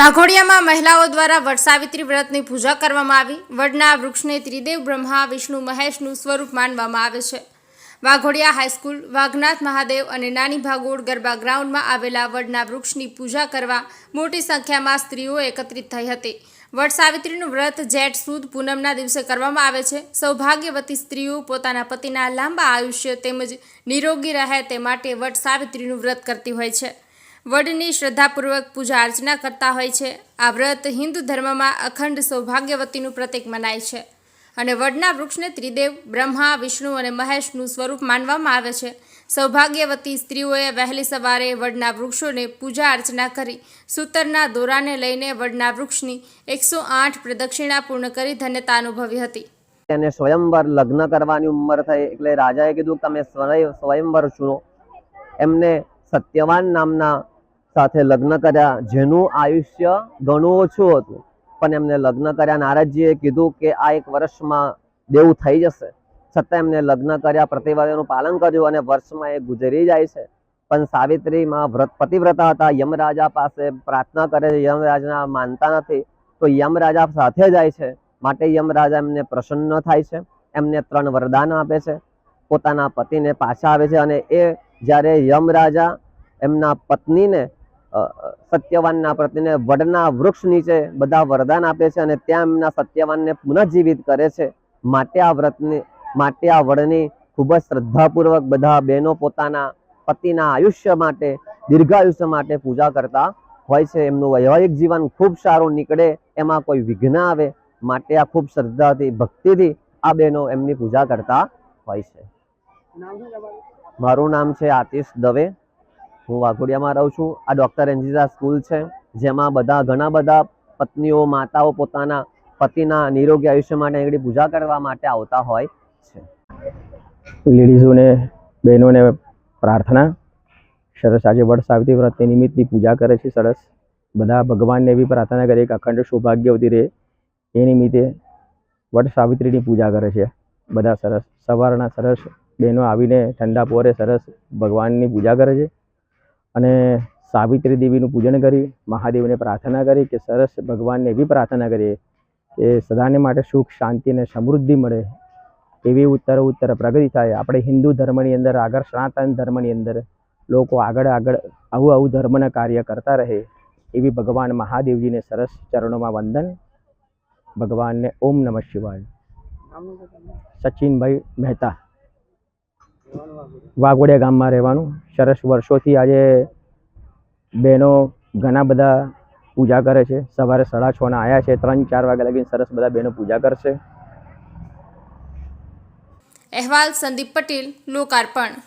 વાઘોડિયામાં મહિલાઓ દ્વારા વટસાવિત્રી વ્રતની પૂજા કરવામાં આવી. વડના વૃક્ષને ત્રિદેવ બ્રહ્મા, વિષ્ણુ મહેશનું સ્વરૂપ માનવામાં આવે છે. વાઘોડિયા હાઈસ્કૂલ, વાઘનાથ મહાદેવ અને નાની ભાગોળ ગરબા ગ્રાઉન્ડમાં આવેલા વડના વૃક્ષની પૂજા કરવા મોટી સંખ્યામાં સ્ત્રીઓ એકત્રિત થઈ હતી. વટ સાવિત્રીનું વ્રત જેઠ સુદ પૂનમના દિવસે કરવામાં આવે છે. સૌભાગ્યવતી સ્ત્રીઓ પોતાના પતિના લાંબા આયુષ્ય તેમજ નિરોગી રહે તે માટે વટ સાવિત્રીનું વ્રત કરતી હોય છે. વડની શ્રદ્ધાપૂર્વક પૂજા અર્ચના કરતા હોય છે. આ વ્રત હિન્દુ ધર્મમાં અખંડ સૌભાગ્યવતીનું પ્રતીક મનાય છે અને વડના વૃક્ષને ત્રિદેવ, બ્રહ્મા, વિષ્ણુ અને મહેશનું સ્વરૂપ માનવામાં આવે છે. સૌભાગ્યવતી સ્ત્રીઓએ વહેલી સવારે વડના વૃક્ષોને પૂજા અર્ચના કરી, સૂતરના દોરાને લઈને વડના વૃક્ષની એકસો આઠ પ્રદક્ષિણા પૂર્ણ કરી ધન્યતા અનુભવી હતી. તેને સ્વયંવર લગ્ન કરવાની ઉંમર થઈ એટલે રાજાએ કીધું, તમે સ્વય- સ્વયંવર ચૂનો. એમને સત્યવાન નામના સાથે લગ્ન કર્યા. જેનું આયુષ્ય ઘણું ઓછું હતું. પણ એમને લગ્ન કર્યા. નારદજીએ કીધું કે આ એક વર્ષમાં દેવું થઈ જશે. છતાં એમને લગ્ન કર્યા. પ્રતિવાદનું પાલન કર્યું અને વર્ષમાં એ ગુજરી જાય છે. પણ સાવિત્રીમાં વ્રત પતિવ્રતા હતા. યમરાજા પાસે પ્રાર્થના કરે છે. યમરાજના માનતા નથી. તો યમરાજા સાથે જાય છે. માટે યમરાજા એમને પ્રસન્ન થાય છે. એમને ત્રણ વરદાન આપે છે. પોતાના પતિને પાછા આવે છે. અને એ જ્યારે યમરાજા એમના પત્નીને સત્યવાનના પ્રત્યેને વડના વૃક્ષ નીચે બધા વરદાન આપે છે અને ત્યાં એમના સત્યવાનને પુનઃજીવિત કરે છે. માટે આ વ્રતની માટે આ વડની ખૂબ જ શ્રદ્ધાપૂર્વક બધા બહેનો પોતાના પતિના આયુષ્ય માટે દીર્ઘાયુષ્ય માટે પૂજા કરતા હોય છે. એમનું વૈવાહિક જીવન ખૂબ સારું નીકળે એમાં કોઈ વિઘ્ન આવે. માટે આ ખૂબ શ્રદ્ધાથી ભક્તિથી આ બહેનો એમની પૂજા કરતા હોય છે. મારું નામ છે આતિશ દવે. હું વાઘોડિયામાં રહું છું. આ ડૉક્ટર એન્જિઝા સ્કૂલ છે, જેમાં બધા ઘણા બધા પત્નીઓ, માતાઓ પોતાના પતિના નિરોગી આયુષ્ય માટે આગળ પૂજા કરવા માટે આવતા હોય છે. લેડીઝોને, બહેનોને પ્રાર્થના, સરસ આજે વડ સાવિત્રી વ્રત નિમિત્તની પૂજા કરે છે, સરસ. બધા ભગવાનને એવી પ્રાર્થના કરે કે અખંડ સૌભાગ્યવતી રહે. એ નિમિત્તે વડ સાવિત્રીની પૂજા કરે છે. બધા સરસ, સવારના સરસ, બહેનો આવીને ઠંડા પોરે સરસ ભગવાનની પૂજા કરે છે. અને સાવિત્રી દેવીનું પૂજન કરી મહાદેવને પ્રાર્થના કરી કે સરસ ભગવાનને એવી પ્રાર્થના કરીએ કે સદાને માટે સુખ શાંતિ અને સમૃદ્ધિ મળે એવી ઉત્તર ઉત્તર પ્રગતિ થાય. આપણે હિન્દુ ધર્મની અંદર આગળ સનાતન ધર્મની અંદર લોકો આગળ આગળ આવું આવું ધર્મના કાર્ય કરતા રહે એવી ભગવાન મહાદેવજીને સરસ ચરણોમાં વંદન. ભગવાનને ઓમ નમઃ શિવાય. સચિનભાઈ મહેતા. વાઘોડિયા ગામમાં રહેવાનું. સરસ વર્ષોથી આજે બહેનો ઘણા બધા પૂજા કરે છે. સવારે સાડા છ ના આવ્યા છે. ત્રણ, ચાર વાગ્યા લગીને સરસ બધા બહેનો પૂજા કરશે. અહેવાલ સંદીપ પટેલ, લોકાર્પણ.